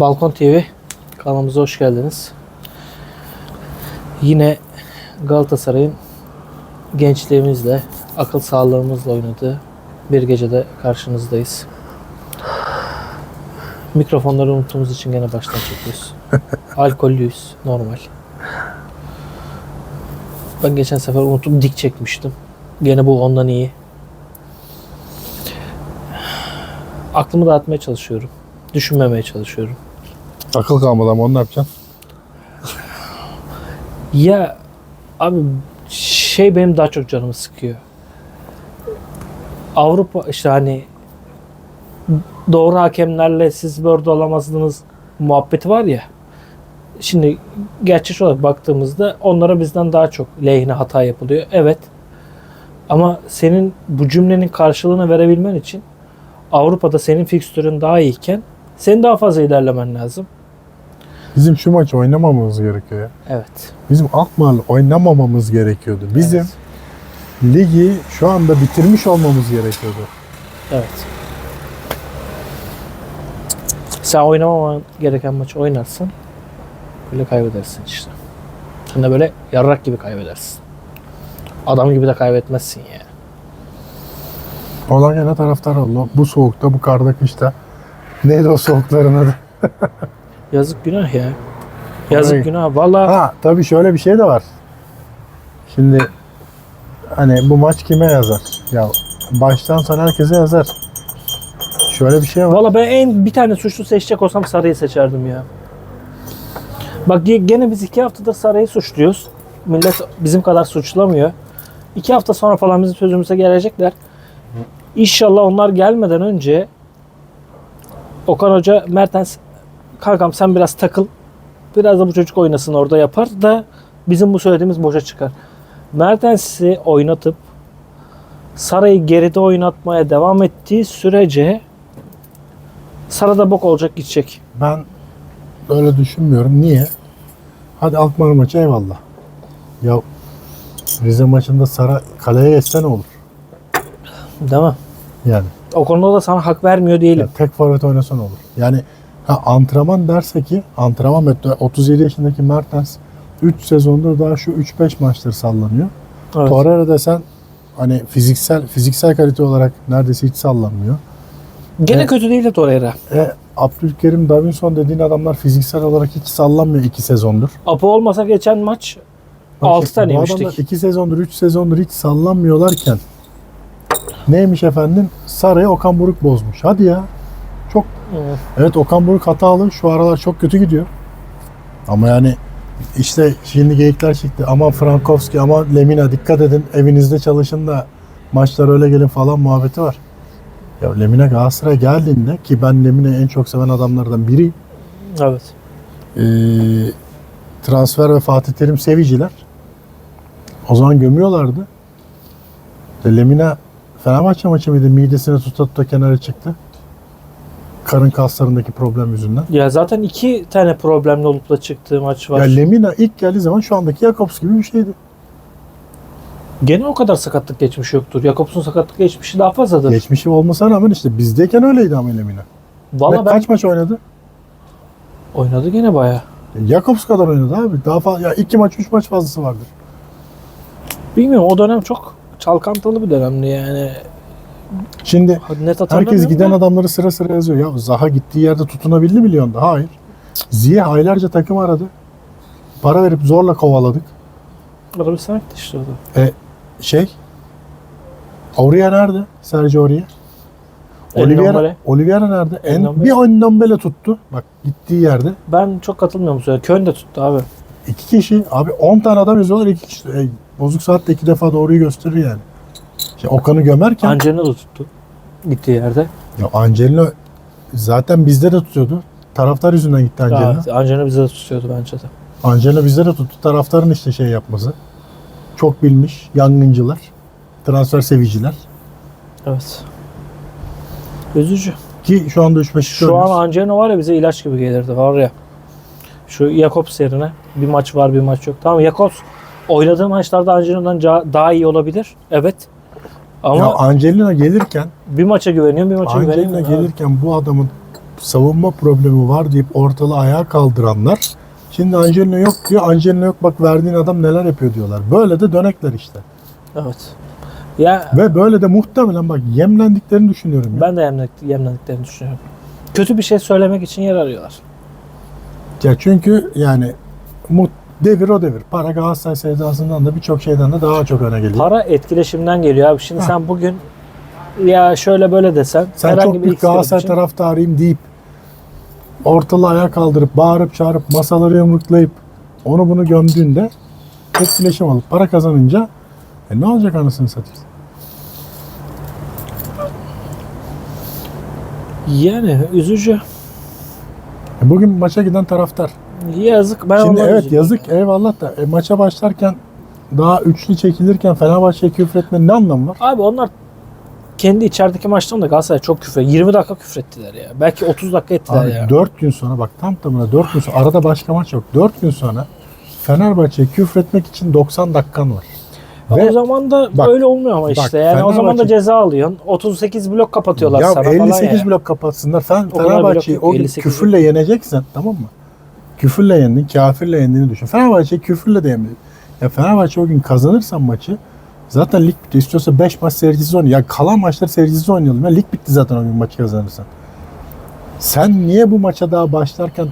Balkon TV kanalımıza hoş geldiniz. Yine Galatasaray'ın gençliğimizle, akıl sağlığımızla oynadığı bir gecede karşınızdayız. Mikrofonları unuttuğumuz için gene baştan çekiyoruz. Alkollüyüz, normal. Ben geçen sefer unutup dik çekmiştim. Gene bu ondan iyi. Aklımı dağıtmaya çalışıyorum. Düşünmemeye çalışıyorum. Akıl kalmadı ama onu ne yapacaksın? Ya abi şey benim daha çok canımı sıkıyor. Avrupa işte hani doğru hakemlerle siz böyle olamazsınız muhabbeti var ya. Şimdi gerçek olarak baktığımızda onlara bizden daha çok lehine hata yapılıyor. Evet. Ama senin bu cümlenin karşılığını verebilmen için Avrupa'da senin fikstürün daha iyiyken senin daha fazla ilerlemen lazım. Bizim şu maçı oynamamamız gerekiyor ya. Evet. Bizim Alkmaar'la oynamamamız gerekiyordu. Bizim Evet. ligi şu anda bitirmiş olmamız gerekiyordu. Evet. Sen oynamaman gereken maçı oynarsan böyle kaybedersin işte. Sen de böyle yarrak gibi kaybedersin. Adam gibi de kaybetmezsin ya. Olan gene taraftar oldu. Bu soğukta, bu karda, kışta. Neydi o soğukların adı? Yazık günah ya. Yazık Oy. günah. Valla Ha tabii şöyle bir şey de var. Şimdi hani bu maç kime yazar? Ya baştan sona herkese yazar. Şöyle bir şey var. Valla ben en bir tane suçlu seçecek olsam Sarı'yı seçerdim ya. Bak ge- gene biz iki haftadır Sarı'yı suçluyoruz. Millet bizim kadar suçlamıyor. İki hafta sonra falan bizim sözümüze gelecekler. İnşallah onlar gelmeden önce Okan Hoca Mertens kankam sen biraz takıl. Biraz da bu çocuk oynasın orada yapar da bizim bu söylediğimiz boşa çıkar. Mertens'i oynatıp Saray'ı geride oynatmaya devam ettiği sürece Sarada bok olacak gidecek. Ben öyle düşünmüyorum. Niye? Hadi Alkmaar maçı eyvallah. Ya Rize maçında Sara kaleye geçse ne olur? Değil mi? Yani. O konuda da sana hak vermiyor değilim. Ya tek forvet oynasa ne olur? Yani ha, antrenman derse ki antrenman metodu 37 yaşındaki Mertens 3 sezondur daha şu 3-5 maçtır sallanıyor. Evet. Torreira desen hani fiziksel fiziksel kalite olarak neredeyse hiç sallanmıyor. Gene Evet. kötü değil de Torreira. E Abdülkerim Davinson dediğin adamlar fiziksel olarak hiç sallanmıyor 2 sezondur. Apo olmasa geçen maç Bak Altı işte tane bu yemiştik. adamlar 2 sezondur 3 sezondur hiç sallanmıyorlarken neymiş efendim? Sarı'ya Okan Buruk bozmuş. Hadi ya. Çok Evet Okan Buruk hatalı. Şu aralar çok kötü gidiyor. Ama yani işte şimdi geyikler çıktı. Ama Frankowski ama Lemina dikkat edin. Evinizde çalışın da maçlar öyle gelin falan muhabbeti var. Ya Lemina Galatasaray'a geldiğinde ki ben Lemina'yı en çok seven adamlardan biriyim. evet. Ee, transfer ve Fatih Terim seviciler. O zaman gömüyorlardı. Lemina Fenerbahçe maçı mıydı? Midesine tuta tuta kenara çıktı. Karın kaslarındaki problem yüzünden. Ya zaten iki tane problemli olup da çıktığı maç var. Ya Lemina ilk geldiği zaman şu andaki Jakobs gibi bir şeydi. Gene o kadar sakatlık geçmiş yoktur. Jakobs'un sakatlık geçmişi daha fazladır. Geçmişi olmasına rağmen işte bizdeyken öyleydi ama Lemina. Valla ben kaç maç oynadı? oynadı gene baya. E, Jakobs kadar oynadı abi. Daha fazla ya iki maç, üç maç fazlası vardır. Bilmiyorum o dönem çok çalkantılı bir dönemdi yani. Şimdi Net Herkes giden da. adamları sıra sıra yazıyor. Ya Zaha gittiği yerde tutunabildi mi Lyon'da? Hayır. Ziye aylarca takım aradı. Para verip zorla kovaladık. Arabistan gitti işte o da. Şey Aurier nerede? Sergio Aurier. Oliveira. Oliveira nerede? En, Ndombele. bir Ndombele tuttu. Bak gittiği yerde. Ben çok katılmıyorum bu söyle. Köln de tuttu abi. iki kişi. Abi 10 tane adam yazıyorlar. iki kişi. E, bozuk saatte iki defa doğruyu gösterir yani. Şey, Okan'ı gömerken Angelino da tuttu. Gittiği yerde. ya Angelino zaten bizde de tutuyordu. Taraftar yüzünden gitti Angelino. Evet, Angelino bize de tutuyordu bence de. Angela bizde de tuttu. Taraftarın işte şey yapması. Çok bilmiş, yangıncılar, transfer seviciler. Evet. Üzücü. Ki şu anda 3-5 kişi Şu an oynuyoruz. Angelino var ya bize ilaç gibi gelirdi var ya. Şu Jakobs yerine bir maç var bir maç yok. Tamam Jakobs oynadığı maçlarda Angelino'dan ca- daha iyi olabilir. Evet. Ama Ya Angelina gelirken, bir maça güveniyorum bir maça Angelina güvenemiyorum. abi. gelirken bu adamın savunma problemi var deyip ortalığı ayağa kaldıranlar şimdi Angelino yok diyor. Angelino yok bak verdiğin adam neler yapıyor diyorlar. Böyle de dönekler işte. Evet. Ya Ve böyle de muhtemelen bak yemlendiklerini düşünüyorum. Ya. ben de yemlendiklerini düşünüyorum. Kötü bir şey söylemek için yer arıyorlar. Ya çünkü yani mu- devir o devir. Para Galatasaray sevdasından da birçok şeyden de daha çok öne geliyor. Para etkileşimden geliyor abi. Şimdi Ha. sen bugün ya şöyle böyle desen Sen herhangi çok bir büyük Galatasaray için- taraftarıyım deyip ortalığı ayağa kaldırıp bağırıp çağırıp masaları yumruklayıp onu bunu gömdüğünde etkileşim alıp para kazanınca e ne olacak anasını satayım? Yani üzücü. E bugün maça giden taraftar. Yazık. Ben Şimdi evet üzüldüm. yazık eyvallah da e, maça başlarken daha üçlü çekilirken Fenerbahçe'ye küfretmenin ne anlamı var? Abi onlar kendi içerideki maçlarında Galatasaray çok küfür. 20 dakika küfrettiler ya. Belki 30 dakika ettiler Abi ya. 4 gün sonra bak tam tamına 4 gün sonra arada başka maç yok. 4 gün sonra Fenerbahçe'ye küfretmek için 90 dakikan var. Ve o zaman da Bak, öyle olmuyor ama bak, işte. Yani o zaman da Fenerbahçe- ceza alıyorsun. 38 blok kapatıyorlar ya sana falan 58 ya. blok kapatsınlar. O kadar Fenerbahçe'yi yok, o gün 58 küfürle yeneceksen tamam mı? Küfürle yendin, kafirle yendiğini düşün. Fenerbahçe'yi küfürle de yenmedi. Ya Fenerbahçe o gün kazanırsan maçı zaten lig bitti. İstiyorsa 5 maç seyircisiz oynayalım. Ya kalan maçları seyircisiz oynayalım. Ya lig bitti zaten o gün maçı kazanırsan. Sen niye bu maça daha başlarken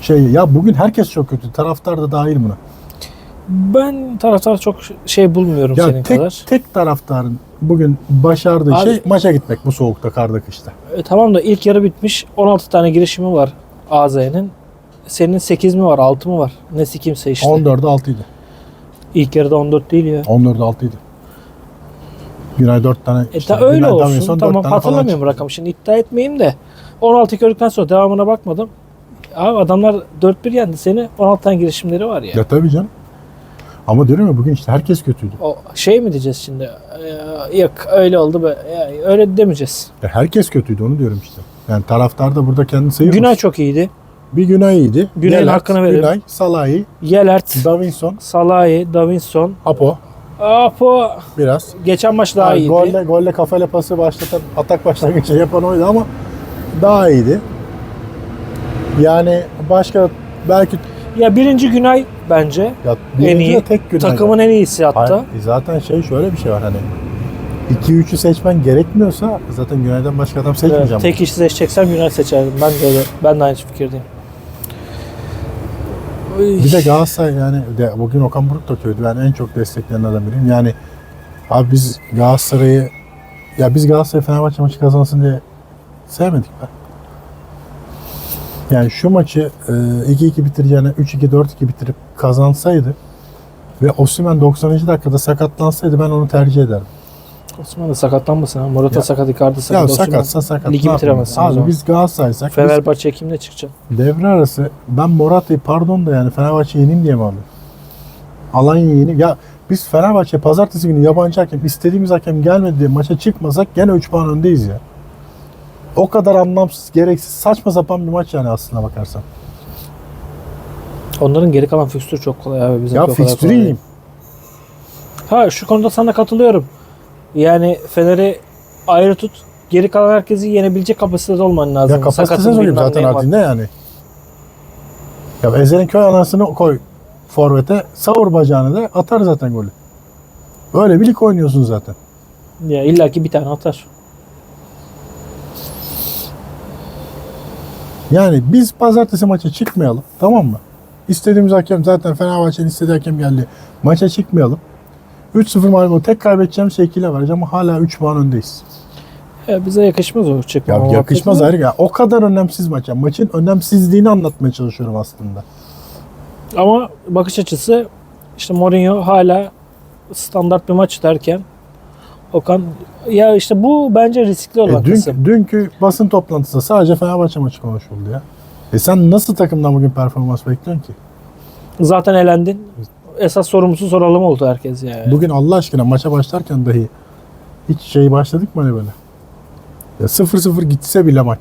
şey ya bugün herkes çok kötü. Taraftar da dahil buna. Ben taraftar çok şey bulmuyorum Ya senin tek kadar. tek taraftarın bugün başardığı Abi- şey maça gitmek bu soğukta, karda, kışta. E, tamam da ilk yarı bitmiş. 16 tane girişimi var AZ'nin. Senin 8 mi var 6 mı var? Nesi kimse işte. 14'e 6 idi. İlk yarıda 14 değil ya. 14'e 6 idi. Günay 4 tane. E işte, ta öyle olsun. Tamam hatırlamıyorum rakamı. Şimdi iddia etmeyeyim de 16 gördükten sonra devamına bakmadım. Abi adamlar 4-1 yendi seni. 16 tane girişimleri var ya. Ya tabii canım. Ama diyorum ya bugün işte herkes kötüydü. O şey mi diyeceğiz şimdi? Ee, yok öyle oldu be. Ya, öyle demeyeceğiz. Ya herkes kötüydü onu diyorum işte. Yani taraftar da burada kendini sayıyor. Günay çok iyiydi. Bir Günay iyiydi. Günay'ın Yelert, hakkını verelim. Günay, Salahi, Yelert, Davinson, Salahi, Davinson, Apo Apo biraz. geçen maç daha Yani iyiydi. Golle, golle kafayla pası başlatan, atak başlangıcı yapan oydu ama daha iyiydi. Yani başka belki Ya birinci Günay bence ya en iyi. tek Günay. Takımın en iyisi hatta. Hayır, e zaten şey şöyle bir şey var hani 2-3'ü seçmen gerekmiyorsa zaten Günay'dan başka adam Evet, seçmeyeceğim. tek kişi seçeceksem Günay seçerdim. Ben de öyle. Ben de aynı fikirdeyim. Bir de Galatasaray yani de bugün Okan Buruk da kötü. Ben en çok destekleyen adam biriyim. Yani abi biz Galatasaray'ı ya biz Galatasaray Fenerbahçe maçı kazansın diye sevmedik be. Yani şu maçı e, 2-2 bitireceğine 3-2 4-2 bitirip kazansaydı ve Osimhen 90. dakikada sakatlansaydı ben onu tercih ederdim. Osman da sakatlanmasın ha. Morata Ya- sakat, Icardi sakat. Ya Osimhen. sakatsa sakat. Ligi ne o yapalım? Abi zaman. biz Galatasaray'sak biz Fenerbahçe kimle çıkacak? devre arası ben Morata'yı pardon da yani Fenerbahçe yeneyim diye mi alıyorum? Alanya'yı yeneyim. Ya biz Fenerbahçe pazartesi günü yabancı hakem istediğimiz hakem gelmedi diye maça çıkmasak gene 3 puan öndeyiz ya. O kadar anlamsız, gereksiz, saçma sapan bir maç yani aslına bakarsan. Onların geri kalan fikstürü çok kolay abi. Bizim ya fikstürü. Ha şu konuda sana katılıyorum. Yani Fener'i ayrı tut. Geri kalan herkesi yenebilecek kapasitede olman lazım. Ya kapasitesiz bilmem zaten ne yani. Ya Ezel'in köy anasını koy forvete, savur bacağını da atar zaten golü. Böyle bir lig oynuyorsun zaten. Ya illaki bir tane atar. Yani biz pazartesi maça çıkmayalım. Tamam mı? İstediğimiz hakem zaten Fenerbahçe'nin istediği hakem geldi. Maça çıkmayalım. 3-0 mağlup tek kaybedeceğimiz şey ikile var ama hala 3 puan öndeyiz. Ya bize yakışmaz o Ya çıkmama yakışmaz ayrı ya. O kadar önemsiz maç. Yani maçın önemsizliğini anlatmaya çalışıyorum aslında. Ama bakış açısı işte Mourinho hala standart bir maç derken Okan ya işte bu bence riskli olan E, dün, kısım. dünkü basın toplantısında sadece Fenerbahçe maçı konuşuldu ya. E sen nasıl takımdan bugün performans bekliyorsun ki? Zaten elendin. Esas sorumlusu soralım oldu herkes yani. Bugün Allah aşkına maça başlarken dahi hiç şey başladık mı hani böyle? Ya 0-0 gitse bile maç.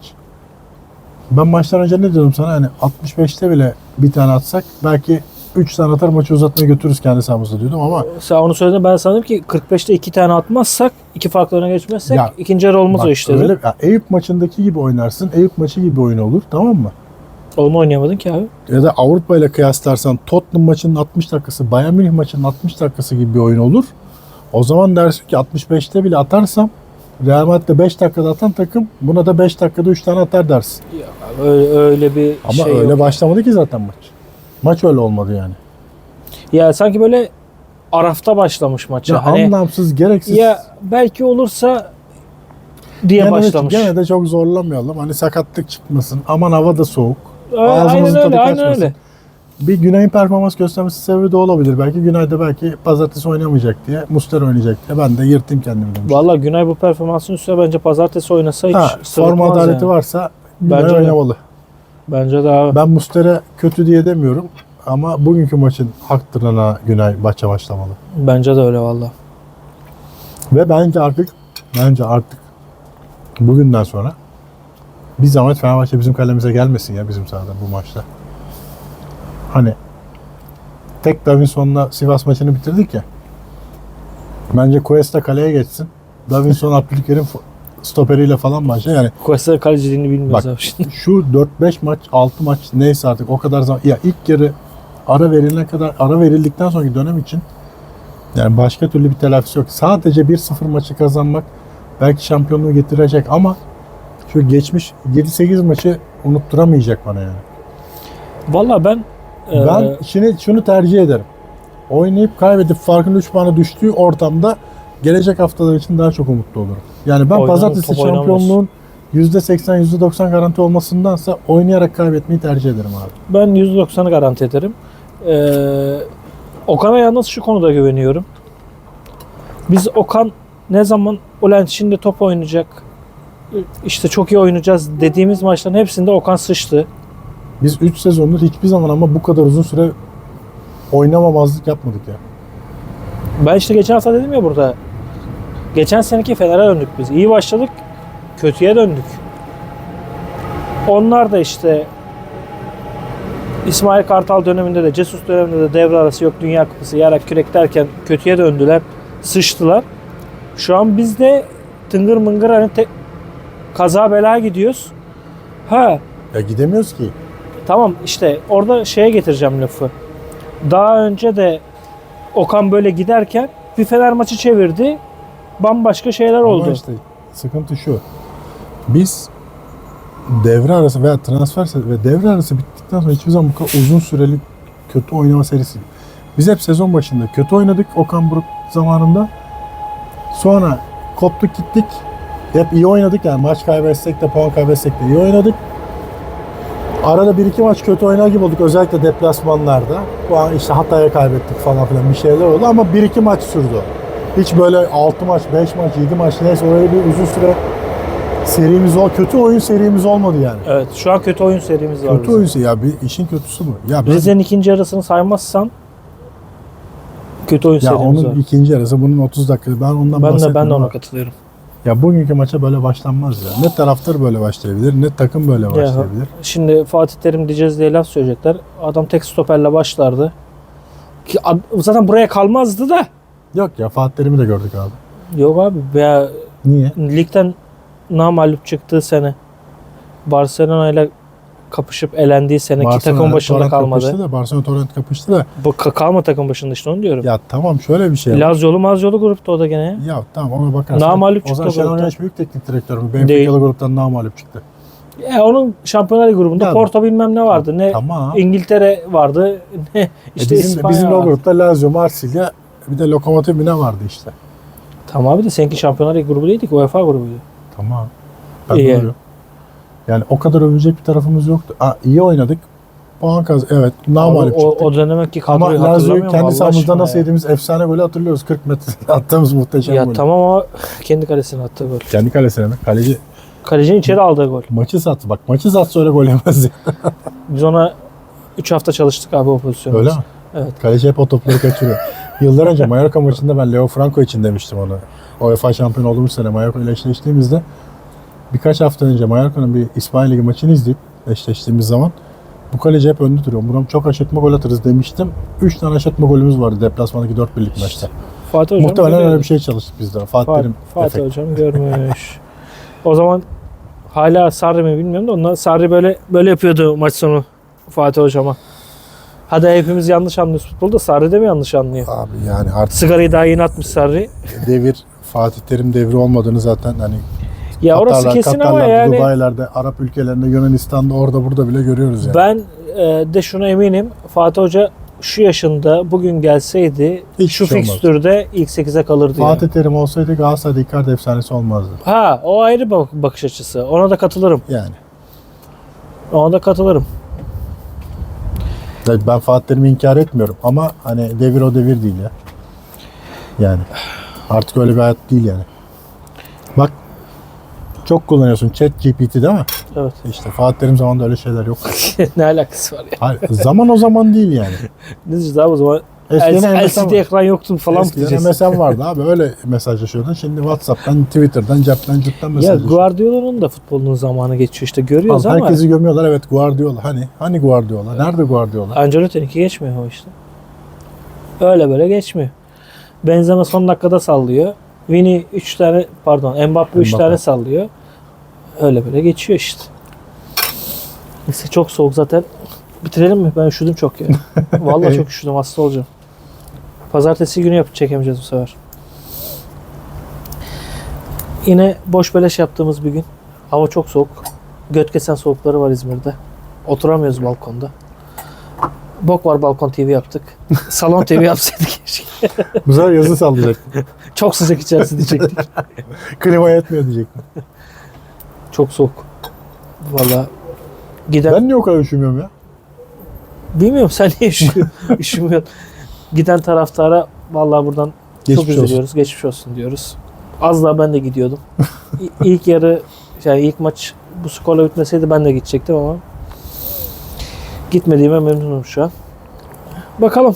Ben maçtan önce ne diyordum sana hani 65'te bile bir tane atsak belki 3 tane atar maçı uzatmaya götürürüz kendi sahamızda diyordum ama Sen onu söyledin ben sandım ki 45'te 2 tane atmazsak, 2 farklı öne geçmezsek Ya, ikinci yarı olmaz o bak işte. öyle, ya Eyüp maçındaki gibi oynarsın. Eyüp maçı gibi oyun olur tamam mı? Onu oynayamadın ki abi. Ya da Avrupa ile kıyaslarsan Tottenham maçının 60 dakikası, Bayern Münih maçının 60 dakikası gibi bir oyun olur. O zaman dersin ki 65'te bile atarsam Real Madrid'de 5 dakikada atan takım buna da 5 dakikada 3 tane atar dersin. Ya, öyle, öyle bir Ama şey öyle yok. başlamadı ki zaten maç. Maç öyle olmadı yani. Ya sanki böyle arafta başlamış maça. Ya hani anlamsız, gereksiz. ya belki olursa diye gene, de, başlamış. gene de çok zorlamayalım. Hani sakatlık çıkmasın. Aman hava da soğuk. Aynen öyle, aynen kaçmasın. öyle. Bir Günay'ın performans göstermesi sebebi de olabilir. Belki Günay'da belki pazartesi oynamayacak diye, Muster oynayacak diye ben de yırttım kendimi demiş. Vallahi Günay bu performansın üstüne bence pazartesi oynasa hiç Ha, forma adaleti yani. varsa Günay Bence de. oynamalı. Bence de abi. Ben Muster'e kötü diye demiyorum. Ama bugünkü maçın haktırına Günay maça başlamalı. Bence de öyle valla. Ve bence artık bence artık bugünden sonra bir zahmet Fenerbahçe bizim kalemize gelmesin ya bizim sahada bu maçta. Hani tek Davinson'la Sivas maçını bitirdik ya. Bence Cuesta kaleye geçsin. Davinson Abdülkerim stoperiyle falan başla. Yani Kuesta kaleciliğini bilmiyoruz Bak. abi şimdi. şu 4-5 maç, 6 maç neyse artık o kadar zaman ya ilk yarı ara verilene kadar ara verildikten sonraki dönem için yani başka türlü bir telafisi yok. Sadece 1-0 maçı kazanmak belki şampiyonluğu getirecek ama şu geçmiş 7-8 maçı unutturamayacak bana yani. Valla ben e, Ben şimdi şunu tercih ederim. Oynayıp kaybedip farkın 3 puanı düştüğü ortamda gelecek haftalar için daha çok umutlu olurum. Yani ben Oynanır, pazartesi şampiyonluğun %80 %90 garanti olmasındansa oynayarak kaybetmeyi tercih ederim abi. ben %90'ı garanti ederim. Ee, Okan'a yalnız şu konuda güveniyorum. Biz Okan ne zaman ulan şimdi top oynayacak işte çok iyi oynayacağız dediğimiz maçların hepsinde Okan sıçtı. Biz 3 sezondur hiçbir zaman ama bu kadar uzun süre oynamamazlık yapmadık ya. Ben işte geçen hafta dedim ya burada. Geçen seneki Fener'e döndük biz. İyi başladık. Kötüye döndük. Onlar da işte İsmail Kartal döneminde de Cesus döneminde de devre arası yok Dünya Kupası yarak kürek derken kötüye döndüler. Sıçtılar. Şu an biz de tıngır mıngır hani te- kaza bela gidiyoruz. Ha Ya gidemiyoruz ki. Tamam işte orada şeye getireceğim lafı. Daha önce de Okan böyle giderken bir Fener maçı çevirdi. Bambaşka şeyler oldu. Ama işte sıkıntı şu. Biz devre arası veya transfer ve devre arası bittikten sonra hiçbir zaman bu kadar uzun süreli kötü oynama serisi. Biz hep sezon başında kötü oynadık Okan Buruk zamanında. Sonra koptuk gittik. Hep iyi oynadık yani maç kaybetsek de puan kaybetsek de iyi oynadık. Arada bir iki maç kötü oynar gibi olduk özellikle deplasmanlarda. Puan işte Hatay'a kaybettik falan filan bir şeyler oldu ama bir iki maç sürdü. o. Hiç böyle 6 maç, 5 maç, 7 maç neyse oraya bir uzun süre serimiz ol. Kötü oyun serimiz olmadı yani. Evet şu an kötü oyun serimiz var. Kötü bizim. oyun seri ya bir işin kötüsü bu. Ya ben, Rize'nin ikinci yarısını saymazsan kötü oyun ya serimiz onun var. ikinci yarısı bunun 30 dakika. Ben ondan Ben de ben bahsetmiyorum de ona katılıyorum. Ya bugünkü maça böyle başlanmaz ya. Ne taraftar böyle başlayabilir, ne takım böyle başlayabilir. Şimdi Fatih Terim diyeceğiz diye laf söyleyecekler. Adam tek stoperle başlardı. Ki zaten buraya kalmazdı da. Yok ya Fatih Terim'i de gördük abi. Yok abi veya Niye? ligden namalup çıktığı sene Barcelona ile kapışıp elendiği sene ki takım başında Torrent kalmadı. Kapıştı da, Barcelona Torrent kapıştı da. Bu ka- kalma takım başında işte onu diyorum. Ya tamam şöyle bir şey var. Lazyolu Mazyolu grupta o da gene ya. Tamam ona bakarsan. Zaman çıktı o Şenol. Güneş büyük teknik direktör mü? Benfica'lı gruptan namalup çıktı. Ya onun Şampiyonlar grubunda Ya- Porto bilmem ne vardı. Ne Tamam. İngiltere vardı. Ne işte e bizim, İspanya bizim de o vardı. grupta Lazio, Marsilya bir de Lokomotiv mi ne vardı işte. Tamam abi de seninki Şampiyonlar grubu değildi ki UEFA grubuydu. Tamam. Ben İyi. doğru. Yani o kadar övülecek bir tarafımız yoktu. Aa, iyi oynadık. Puan kaz evet Abi namalup o, çıktık. o dönemek ki Ama kadroyu Lazio'yu hatırlamıyorum kendi sahamızda nasıl ya. yediğimiz efsane golü hatırlıyoruz. 40 metre attığımız muhteşem Ya golü. tamam ama kendi kalesine attı gol. Kendi kalesine mi? Kaleci Kalecinin içeri aldığı gol. maçı sattı. Bak maçı satsa öyle gol yemez ya. Biz ona 3 hafta çalıştık abi o pozisyonu. Öyle mi? Evet. Kaleci hep o topları kaçırıyor. Yıllar önce Mallorca maçında ben Leo Franco için demiştim onu. UEFA şampiyon olduğumuz sene Mallorca ile eşleştiğimizde birkaç hafta önce Mallorca'nın bir İspanya Ligi maçını izleyip eşleştiğimiz zaman Bu kaleci hep önde duruyor. Buram çok aşırtma gol atarız demiştim. 3 tane aşırtma golümüz vardı deplasmandaki 4 birlik maçta. Fatih Hocam Muhtemelen öyle bir şey çalıştık biz de. Fatih Fatih efekt. Hocam görmüş. o zaman hala Sarri mi bilmiyorum da onlar Sarri böyle böyle yapıyordu maç sonu Fatih Hocam'a. Hadi hepimiz yanlış anlıyoruz futbolda. Sarri de mi yanlış anlıyor? Abi yani artık Sigarayı daha yeni atmış Sarri. devir Fatih Terim devri olmadığını zaten hani Ya orası Katarlar, kesin ama Katarlar, yani Dubai'lerde, Arap ülkelerinde, Yunanistan'da orada burada bile görüyoruz yani. ben e, de şuna eminim. Fatih Hoca şu yaşında bugün gelseydi Hiç şu şey olmaz. fikstürde ilk 8'e kalırdı. Fatih yani. Terim olsaydı Galatasaray'da Icardi efsanesi olmazdı. Ha o ayrı bak bakış açısı. Ona da katılırım. Yani. Ona da katılırım. Evet, Ben Fatih Terim'i inkar etmiyorum ama hani devir o devir değil ya. Yani artık öyle bir hayat değil yani. Bak çok kullanıyorsun chat GPT değil mi? Evet. İşte Fatih Terim zamanında öyle şeyler yok. ne alakası var ya? Hayır, zaman o zaman değil yani. Ne diyeceğiz abi o zaman Eskiden LCD var. ekran yoktu falan Eskiden diyeceğiz? MSN vardı abi öyle mesajlaşıyordun. Şimdi Whatsapp'tan, Twitter'dan, cepten, cüpten Ya mesajlaşıyorsun. Guardiola'nın da futbolunun zamanı geçiyor işte görüyoruz Abi ama herkesi gömüyorlar evet Guardiola. Hani hani Guardiola? Nerede Guardiola? Ancelotti'ninki geçmiyor o işte. Öyle böyle geçmiyor. Benzema son dakikada sallıyor. Vini 3 tane pardon Mbappe 3 Mbappe. tane sallıyor. Öyle böyle geçiyor işte. Neyse çok soğuk zaten. Bitirelim mi? Ben üşüdüm çok ya. Vallahi çok üşüdüm hasta olacağım. Pazartesi günü yapıp çekemeyeceğiz bu sefer. Yine boş beleş yaptığımız bir gün. Hava çok soğuk. Göt kesen soğukları var İzmir'de. Oturamıyoruz balkonda. Bok var balkon TV yaptık. Salon TV yapsaydık keşke. Sefer yazı sallayacak. Çok sıcak içerisi diyecektik. Klima yetmiyor diyecek. Çok soğuk. Valla giden Ben niye o kadar üşümüyorum ya? bilmiyorum sen niye üşü, üşümüyorsun. Giden taraftara vallahi buradan çok Geçmiş olsun. üzülüyoruz. Geçmiş olsun diyoruz. Az daha ben de gidiyordum. İlk yarı yani ilk maç bu skorla bitmeseydi ben de gidecektim ama gitmediğime memnunum şu an. Bakalım.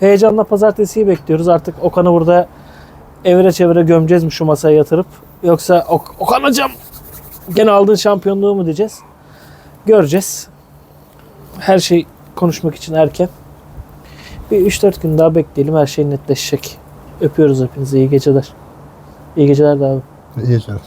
Heyecanla pazartesiyi bekliyoruz. Artık Okan'ı burada evre çevire gömeceğiz mi şu masaya yatırıp yoksa ok Okan hocam gene aldığın şampiyonluğu mu diyeceğiz? Göreceğiz. Her şey konuşmak için erken. Bir 3-4 gün daha bekleyelim. Her şey netleşecek. Öpüyoruz hepinizi. İyi geceler. İyi geceler de abi. İyi geceler.